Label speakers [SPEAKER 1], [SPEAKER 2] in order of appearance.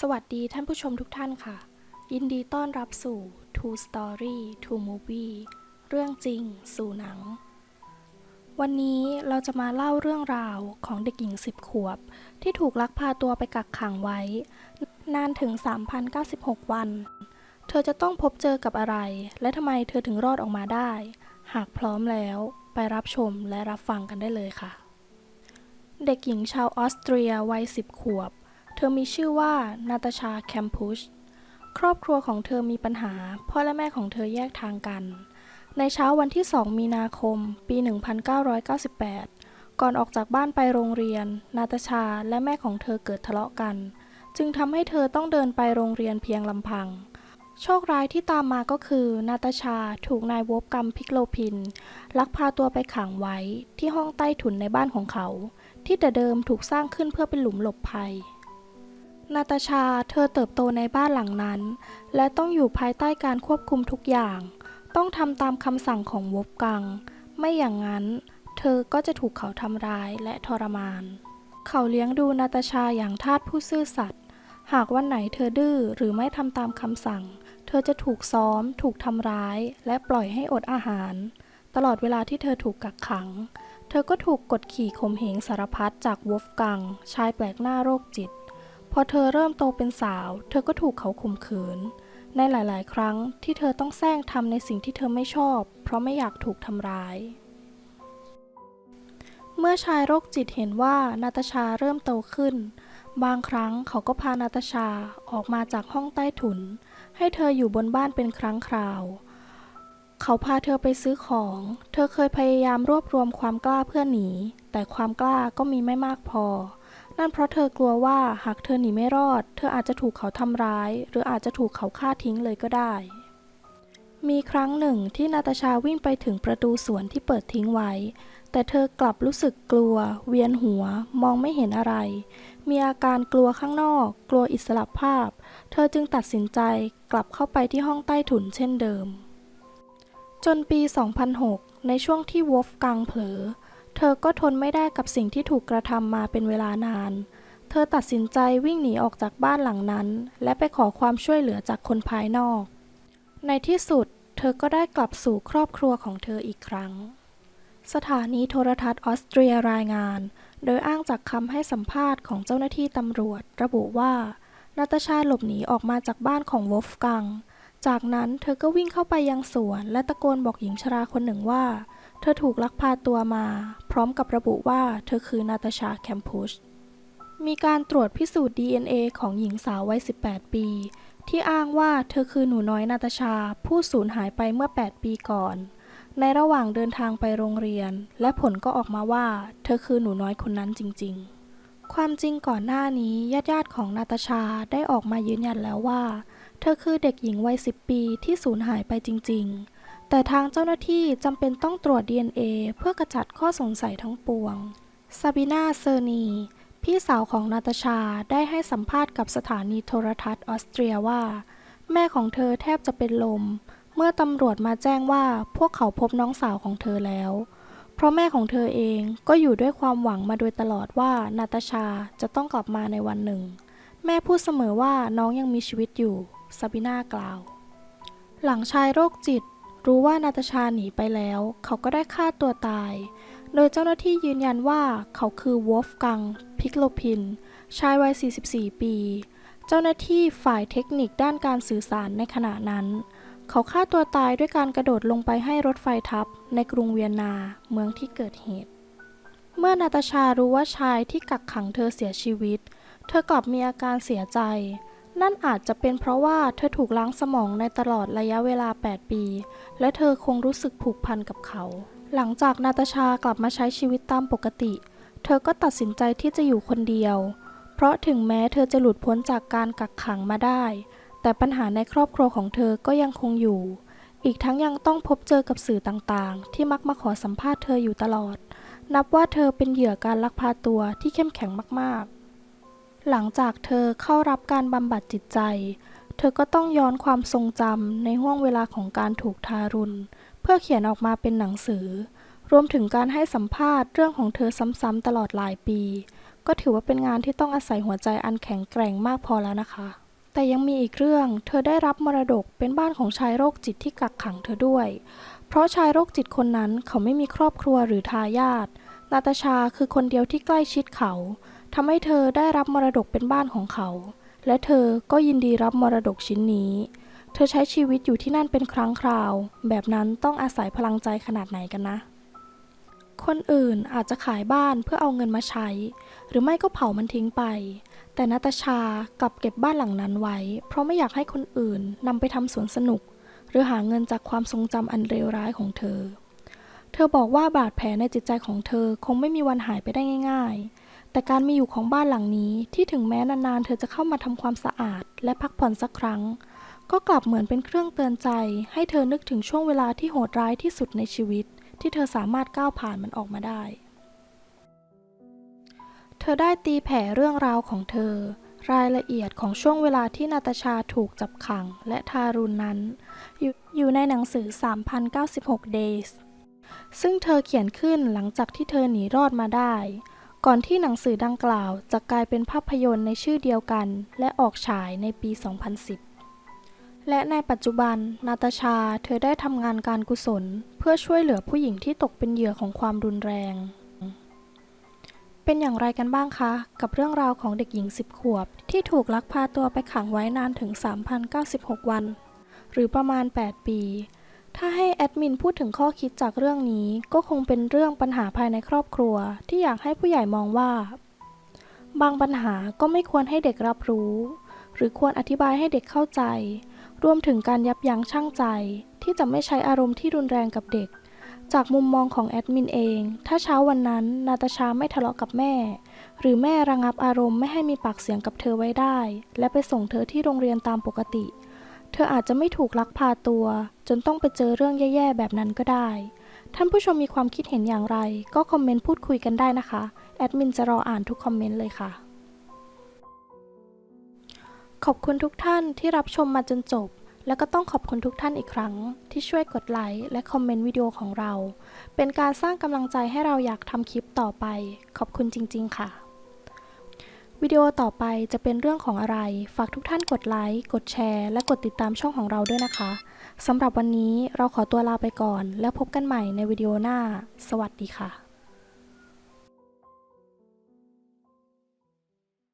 [SPEAKER 1] สวัสดีท่านผู้ชมทุกท่านค่ะ ยินดีต้อนรับสู่ Two Story Two Movie เรื่องจริงสู่หนัง วันนี้เราจะมาเล่าเรื่องราวของเด็กหญิง 10 ขวบ ที่ถูกลักพาตัวไปกักขังไว้ นานถึง 3,096 วัน เธอจะต้องพบเจอกับอะไร และทำไมเธอถึงรอดออกมาได้ หากพร้อมแล้วไปรับชมและรับฟังกันได้เลยค่ะ เด็กหญิงชาวออสเตรียวัย 10 ขวบ เธอมีชื่อว่านาตาชาแคมพุช ครอบครัวของเธอมีปัญหา พ่อและแม่ของเธอแยกทางกัน ในเช้าวันที่ 2 มีนาคม ปี 1998 ก่อนออกจากบ้านไปโรงเรียน นาตาชาและแม่ของเธอเกิดทะเลาะกัน จึงทำให้เธอต้องเดินไปโรงเรียนเพียงลำพัง โชคร้ายที่ตามมาก็คือนาตาชาถูกนายวบกัมพิกโลพิน ลักพาตัวไปขังไว้ที่ห้องใต้ถุนในบ้านของเขา ที่แต่เดิมถูกสร้างขึ้นเพื่อเป็นหลุมหลบภัย นาตาชาเธอเติบโตในบ้านหลังนั้น และต้องอยู่ภายใต้การควบคุมทุกอย่าง ต้องทำตามคำสั่งของวบกัง ไม่อย่างนั้น เธอก็จะถูกเขาทำร้ายและทรมาน เขาเลี้ยงดูนาตาชาอย่างทาสผู้ซื่อสัตย์ หากวันไหนเธอดื้อหรือไม่ทำตามคำสั่ง เธอจะถูกซ้อม ถูกทำร้าย และปล่อยให้อดอาหาร ตลอดเวลาที่เธอถูกกักขัง เธอก็ถูกกดขี่ข่มเหงสารพัดจากวอฟกัง ชายแปลกหน้าโรคจิต อเธอเริ่มโตเป็นสาว เธอก็ถูกเขาข่มขืน ในหลาย ๆ ครั้งที่เธอต้องแซงทำในสิ่งที่เธอไม่ชอบ เพราะไม่อยากถูกทำร้าย เมื่อชายโรคจิตเห็นว่านาตาชาเริ่มโตขึ้น บางครั้งเขาก็พานาตาชาออกมาจากห้องใต้ถุน ให้เธออยู่บนบ้านเป็นครั้งคราว เขาพาเธอไปซื้อของ เธอเคยพยายามรวบรวมความกล้าเพื่อหนี แต่ความกล้าก็มีไม่มากพอ นั่นเพราะเธอกลัวว่าหากเธอหนีไม่รอด เธออาจจะถูกเขาทำร้าย หรืออาจจะถูกเขาฆ่าทิ้งเลยก็ได้ มีครั้งหนึ่งที่นาตาชาวิ่งไปถึงประตูสวนที่เปิดทิ้งไว้ แต่เธอกลับรู้สึกกลัว เวียนหัว มองไม่เห็นอะไร มีอาการกลัวข้างนอก กลัวอิสระภาพ เธอจึงตัดสินใจกลับเข้าไปที่ห้องใต้ถุนเช่นเดิม จนปี 2006 ในช่วงที่วอฟกังเผลอ เธอก็ทนไม่ได้กับสิ่งที่ถูกกระทำมาเป็นเวลานาน เธอตัดสินใจวิ่งหนีออกจากบ้านหลังนั้น และไปขอความช่วยเหลือจากคนภายนอก ในที่สุด เธอก็ได้กลับสู่ครอบครัวของเธออีกครั้ง สถานีโทรทัศน์ออสเตรียรายงาน โดยอ้างจากคำให้สัมภาษณ์ของเจ้าหน้าที่ตำรวจ ระบุว่า นาตาชาหลบหนีออกมาจากบ้านของวอฟกัง จากนั้นเธอก็วิ่งเข้าไปยังสวน และตะโกนบอกหญิงชราคนหนึ่งว่า เธอถูกลักพาตัวมา ร้อมกับระบุว่าเธอคือนาตาชาแคมพุชมีการตรวจพิสูจน์ DNA ของหญิงสาววัย 18 ปี ที่อ้างว่าเธอคือหนูน้อยนาตาชา ผู้สูญหายไปเมื่อ 8 ปีก่อน ในระหว่างเดินทางไปโรงเรียน และผลก็ออกมาว่า เธอคือหนูน้อยคนนั้นจริง ๆ ความจริงก่อนหน้านี้ญาติๆของนาตาชาได้ออกมายืนยันแล้วว่า เธอคือเด็กหญิงวัย 10 ปีที่สูญหายไปจริง ๆ แต่ทางเจ้าหน้าที่จำเป็นต้องตรวจ DNA เพื่อกระจัดข้อสงสัยทั้งปวงซาบินาเซอร์นี พี่สาวของนาตาชาได้ให้สัมภาษณ์กับสถานีโทรทัศน์ออสเตรียว่า แม่ของเธอแทบจะเป็นลม เมื่อตำรวจมาแจ้งว่าพวกเขาพบน้องสาวของเธอแล้ว เพราะแม่ของเธอเองก็อยู่ด้วยความหวังมาโดยตลอดว่านาตาชาจะต้องกลับมาในวันหนึ่ง แม่พูดเสมอว่าน้องยังมีชีวิตอยู่ซาบิน่ากล่าว หลังชายโรคจิต รู้ว่านาตาชาหนีไปแล้ว เขาก็ได้ฆ่าตัวตาย โดยเจ้าหน้าที่ยืนยันว่าเขาคือวอฟกัง พิกโลพิน ชายวัย 44 ปี เจ้าหน้าที่ฝ่ายเทคนิคด้านการสื่อสารในขณะนั้น เขาฆ่าตัวตายด้วยการกระโดดลงไปให้รถไฟทับ ในกรุงเวียนนา เมืองที่เกิดเหตุ เมื่อนาตาชารู้ว่าชายที่กักขังเธอเสียชีวิต เธอกลับมีอาการเสียใจ นั่นอาจจะเป็นเพราะว่าเธอถูกล้างสมองในตลอดระยะเวลา 8 ปี และเธอคงรู้สึกผูกพันกับเขา หลังจากนาตาชากลับมาใช้ชีวิตตามปกติ เธอก็ตัดสินใจที่จะอยู่คนเดียว เพราะถึงแม้เธอจะหลุดพ้นจากการกักขังมาได้ แต่ปัญหาในครอบครัวของเธอก็ยังคงอยู่ อีกทั้งยังต้องพบเจอกับสื่อต่างๆ ที่มักมาขอสัมภาษณ์เธออยู่ตลอด นับว่าเธอเป็นเหยื่อการลักพาตัวที่เข้มแข็งมากๆ หลังจากเธอเข้ารับการบำบัดจิตใจ เธอก็ต้องย้อนความทรงจำในห่วงเวลาของการถูกทารุณ เพื่อเขียนออกมาเป็นหนังสือ รวมถึงการให้สัมภาษณ์เรื่องของเธอซ้ำๆตลอดหลายปี ก็ถือว่าเป็นงานที่ต้องอาศัยหัวใจอันแข็งแกร่งมากพอแล้วนะคะ แต่ยังมีอีกเรื่อง เธอได้รับมรดกเป็นบ้านของชายโรคจิตที่กักขังเธอด้วย เพราะชายโรคจิตคนนั้นเขาไม่มีครอบครัวหรือทายาท นาตาชาคือคนเดียวที่ใกล้ชิดเขา ทำให้เธอได้รับมรดกเป็นบ้านของเขา และเธอก็ยินดีรับมรดกชิ้นนี้ เธอใช้ชีวิตอยู่ที่นั่นเป็นครั้งคราว แบบนั้นต้องอาศัยพลังใจขนาดไหนกันนะ คนอื่นอาจจะขายบ้านเพื่อเอาเงินมาใช้ หรือไม่ก็เผามันทิ้งไป แต่นาตาชากลับเก็บบ้านหลังนั้นไว้ เพราะไม่อยากให้คนอื่นนำไปทำสวนสนุก หรือหาเงินจากความทรงจำอันเลวร้ายของเธอ เธอบอกว่าบาดแผลในจิตใจของเธอคงไม่มีวันหายไปได้ง่าย ๆ แต่การมีอยู่ของบ้านหลังนี้ที่ถึงแม้นานๆ เธอจะเข้ามาทำความสะอาด และพักผ่อนสักครั้ง ก็กลับเหมือนเป็นเครื่องเตือนใจ ให้เธอนึกถึงช่วงเวลาที่โหดร้ายที่สุดในชีวิต ที่เธอสามารถก้าวผ่านมันออกมาได้ เธอได้ตีแผ่เรื่องราวของเธอ รายละเอียดของช่วงเวลาที่นาตาชาถูกจับขังและทารุณนั้นอยู่อยู่ในหนังสือ 3,096 days ซึ่งเธอเขียนขึ้นหลังจากที่เธอหนีรอดมาได้ ก่อนที่หนังสือดังกล่าวจะกลายเป็นภาพยนตร์ในชื่อเดียวกัน และออกฉายในปี 2010 และในปัจจุบัน นาตาชาเธอได้ทำงานการกุศล เพื่อช่วยเหลือผู้หญิงที่ตกเป็นเหยื่อของความรุนแรง เป็นอย่างไรกันบ้างคะ กับเรื่องราวของเด็กหญิง 10 ขวบ ที่ถูกลักพาตัวไปขังไว้นานถึง 3,096 วัน หรือประมาณ 8 ปี ถ้าให้แอดมินพูดถึงข้อคิดจากเรื่องนี้ ก็คงเป็นเรื่องปัญหาภายในครอบครัว ที่อยากให้ผู้ใหญ่มองว่า บางปัญหาก็ไม่ควรให้เด็กรับรู้ หรือควรอธิบายให้เด็กเข้าใจ รวมถึงการยับยั้งชั่งใจ ที่จะไม่ใช้อารมณ์ที่รุนแรงกับเด็ก จากมุมมองของแอดมินเอง ถ้าเช้าวันนั้น นาตาชาไม่ทะเลาะกับแม่ หรือแม่ระงับอารมณ์ไม่ให้มีปากเสียงกับเธอไว้ได้ และไปส่งเธอที่โรงเรียนตามปกติเธออาจจะไม่ถูกลักพาตัว จนต้องไปเจอเรื่องแย่ๆแบบนั้นก็ได้ ท่านผู้ชมมีความคิดเห็นอย่างไร ก็คอมเมนต์พูดคุยกันได้นะคะ แอดมินจะรออ่านทุกคอมเมนต์เลยค่ะ ขอบคุณทุกท่านที่รับชมมาจนจบ แล้วก็ต้องขอบคุณทุกท่านอีกครั้ง ที่ช่วยกดไลค์และคอมเมนต์วิดีโอของเรา เป็นการสร้างกำลังใจให้เราอยากทำคลิปต่อไป ขอบคุณจริง ๆ ค่ะ วิดีโอต่อไปจะเป็นเรื่องของอะไร ฝากทุกท่านกดไลค์ กดแชร์ และกดติดตามช่องของเราด้วยนะคะ สำหรับวันนี้เราขอตัวลาไปก่อน แล้วพบกันใหม่ในวิดีโอหน้า สวัสดีค่ะ